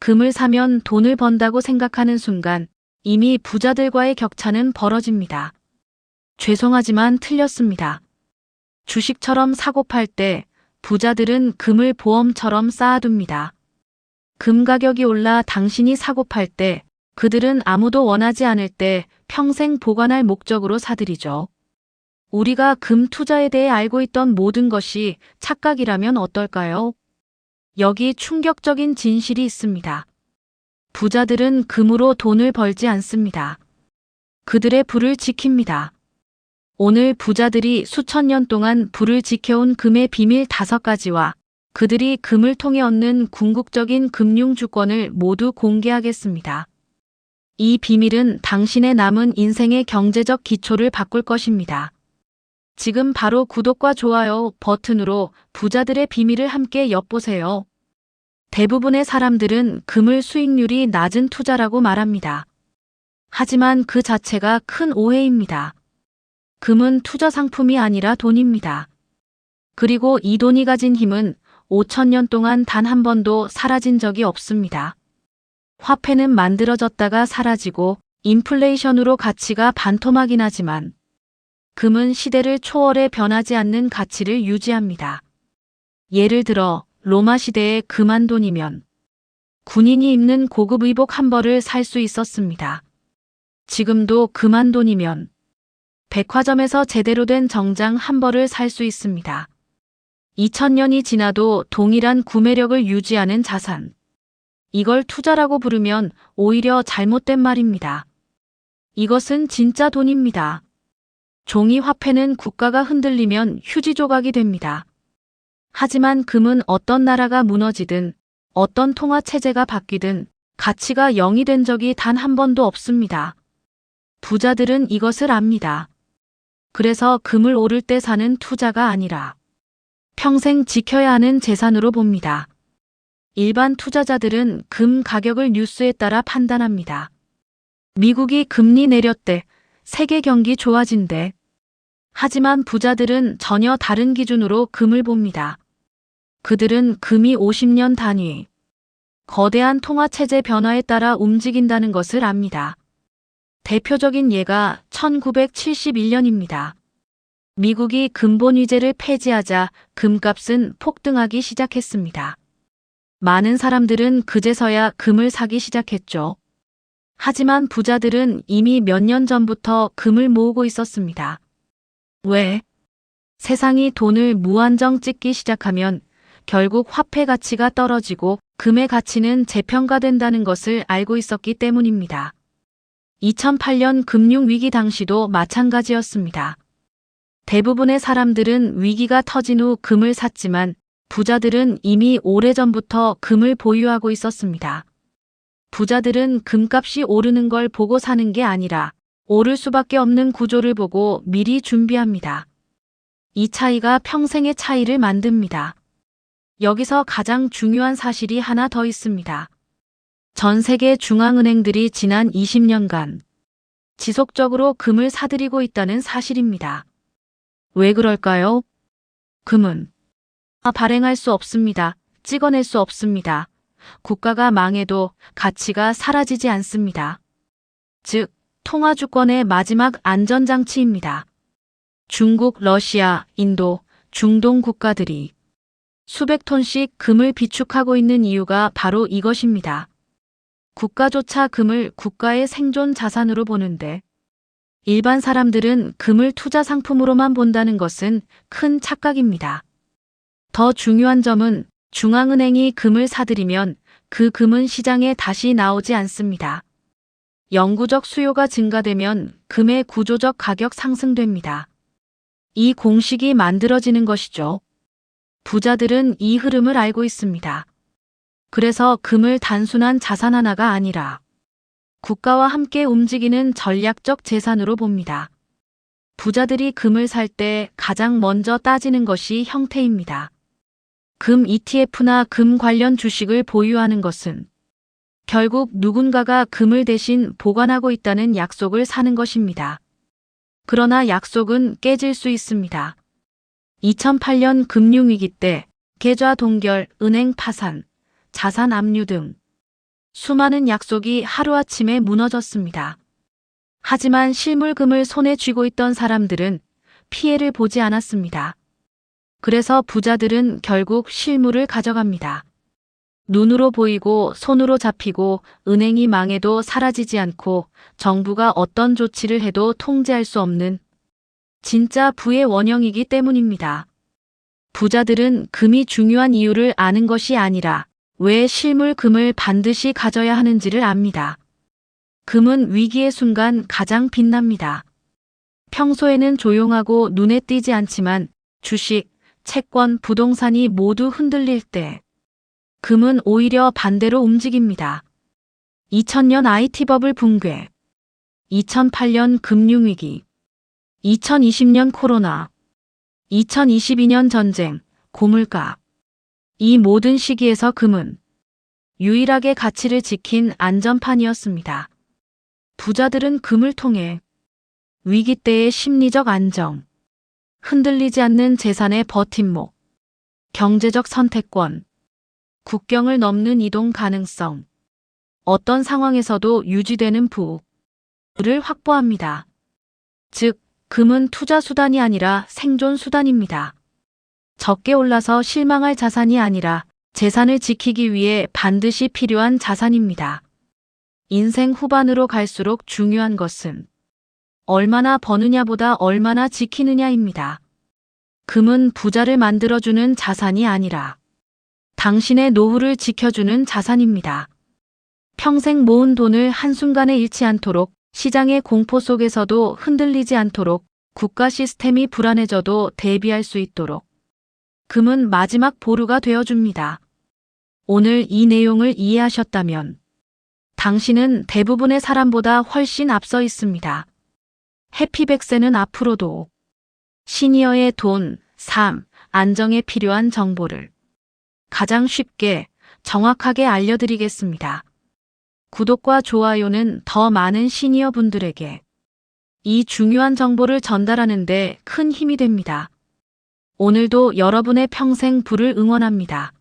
금을 사면 돈을 번다고 생각하는 순간 이미 부자들과의 격차는 벌어집니다. 죄송하지만 틀렸습니다. 주식처럼 사고 팔 때 부자들은 금을 보험처럼 쌓아둡니다. 금 가격이 올라 당신이 사고 팔 때 그들은 아무도 원하지 않을 때 평생 보관할 목적으로 사들이죠. 우리가 금 투자에 대해 알고 있던 모든 것이 착각이라면 어떨까요? 여기 충격적인 진실이 있습니다. 부자들은 금으로 돈을 벌지 않습니다. 그들의 불을 지킵니다. 오늘 부자들이 수천 년 동안 불을 지켜온 금의 비밀 다섯 가지와 그들이 금을 통해 얻는 궁극적인 금융 주권을 모두 공개하겠습니다. 이 비밀은 당신의 남은 인생의 경제적 기초를 바꿀 것입니다. 지금 바로 구독과 좋아요 버튼으로 부자들의 비밀을 함께 엿보세요. 대부분의 사람들은 금을 수익률이 낮은 투자라고 말합니다. 하지만 그 자체가 큰 오해입니다. 금은 투자 상품이 아니라 돈입니다. 그리고 이 돈이 가진 힘은 5천년 동안 단 한 번도 사라진 적이 없습니다. 화폐는 만들어졌다가 사라지고 인플레이션으로 가치가 반토막이 나지만 금은 시대를 초월해 변하지 않는 가치를 유지합니다. 예를 들어 로마 시대의 금한 돈이면 군인이 입는 고급 의복 한 벌을 살 수 있었습니다. 지금도 금한 돈이면 백화점에서 제대로 된 정장 한 벌을 살 수 있습니다. 2000년이 지나도 동일한 구매력을 유지하는 자산. 이걸 투자라고 부르면 오히려 잘못된 말입니다. 이것은 진짜 돈입니다. 종이 화폐는 국가가 흔들리면 휴지 조각이 됩니다. 하지만 금은 어떤 나라가 무너지든 어떤 통화 체제가 바뀌든 가치가 0이 된 적이 단 한 번도 없습니다. 부자들은 이것을 압니다. 그래서 금을 오를 때 사는 투자가 아니라 평생 지켜야 하는 재산으로 봅니다. 일반 투자자들은 금 가격을 뉴스에 따라 판단합니다. 미국이 금리 내렸대. 세계 경기 좋아진대. 하지만 부자들은 전혀 다른 기준으로 금을 봅니다. 그들은 금이 50년 단위, 거대한 통화체제 변화에 따라 움직인다는 것을 압니다. 대표적인 예가 1971년입니다. 미국이 근본 위제를 폐지하자 금값은 폭등하기 시작했습니다. 많은 사람들은 그제서야 금을 사기 시작했죠. 하지만 부자들은 이미 몇 년 전부터 금을 모으고 있었습니다. 왜? 세상이 돈을 무한정 찍기 시작하면 결국 화폐 가치가 떨어지고 금의 가치는 재평가된다는 것을 알고 있었기 때문입니다. 2008년 금융위기 당시도 마찬가지였습니다. 대부분의 사람들은 위기가 터진 후 금을 샀지만 부자들은 이미 오래전부터 금을 보유하고 있었습니다. 부자들은 금값이 오르는 걸 보고 사는 게 아니라 오를 수밖에 없는 구조를 보고 미리 준비합니다. 이 차이가 평생의 차이를 만듭니다. 여기서 가장 중요한 사실이 하나 더 있습니다. 전 세계 중앙은행들이 지난 20년간 지속적으로 금을 사들이고 있다는 사실입니다. 왜 그럴까요? 금은 아, 발행할 수 없습니다. 찍어낼 수 없습니다. 국가가 망해도 가치가 사라지지 않습니다. 즉, 통화주권의 마지막 안전장치입니다. 중국, 러시아, 인도, 중동 국가들이 수백 톤씩 금을 비축하고 있는 이유가 바로 이것입니다. 국가조차 금을 국가의 생존 자산으로 보는데 일반 사람들은 금을 투자 상품으로만 본다는 것은 큰 착각입니다. 더 중요한 점은 중앙은행이 금을 사들이면 그 금은 시장에 다시 나오지 않습니다. 영구적 수요가 증가되면 금의 구조적 가격 상승됩니다. 이 공식이 만들어지는 것이죠. 부자들은 이 흐름을 알고 있습니다. 그래서 금을 단순한 자산 하나가 아니라 국가와 함께 움직이는 전략적 재산으로 봅니다. 부자들이 금을 살 때 가장 먼저 따지는 것이 형태입니다. 금 ETF나 금 관련 주식을 보유하는 것은 결국 누군가가 금을 대신 보관하고 있다는 약속을 사는 것입니다. 그러나 약속은 깨질 수 있습니다. 2008년 금융위기 때 계좌 동결, 은행 파산, 자산 압류 등 수많은 약속이 하루아침에 무너졌습니다. 하지만 실물금을 손에 쥐고 있던 사람들은 피해를 보지 않았습니다. 그래서 부자들은 결국 실물을 가져갑니다. 눈으로 보이고 손으로 잡히고 은행이 망해도 사라지지 않고 정부가 어떤 조치를 해도 통제할 수 없는 진짜 부의 원형이기 때문입니다. 부자들은 금이 중요한 이유를 아는 것이 아니라 왜 실물 금을 반드시 가져야 하는지를 압니다. 금은 위기의 순간 가장 빛납니다. 평소에는 조용하고 눈에 띄지 않지만 주식, 채권, 부동산이 모두 흔들릴 때 금은 오히려 반대로 움직입니다. 2000년 IT 버블 붕괴, 2008년 금융위기, 2020년 코로나, 2022년 전쟁, 고물가. 이 모든 시기에서 금은 유일하게 가치를 지킨 안전판이었습니다. 부자들은 금을 통해 위기 때의 심리적 안정, 흔들리지 않는 재산의 버팀목, 경제적 선택권, 국경을 넘는 이동 가능성, 어떤 상황에서도 유지되는 부를 확보합니다. 즉, 금은 투자 수단이 아니라 생존 수단입니다. 적게 올라서 실망할 자산이 아니라 재산을 지키기 위해 반드시 필요한 자산입니다. 인생 후반으로 갈수록 중요한 것은 얼마나 버느냐보다 얼마나 지키느냐입니다. 금은 부자를 만들어주는 자산이 아니라 당신의 노후를 지켜주는 자산입니다. 평생 모은 돈을 한순간에 잃지 않도록 시장의 공포 속에서도 흔들리지 않도록 국가 시스템이 불안해져도 대비할 수 있도록 금은 마지막 보루가 되어줍니다. 오늘 이 내용을 이해하셨다면 당신은 대부분의 사람보다 훨씬 앞서 있습니다. 해피백세는 앞으로도 시니어의 돈, 삶, 안정에 필요한 정보를 가장 쉽게 정확하게 알려드리겠습니다. 구독과 좋아요는 더 많은 시니어 분들에게 이 중요한 정보를 전달하는 데 큰 힘이 됩니다. 오늘도 여러분의 평생 부를 응원합니다.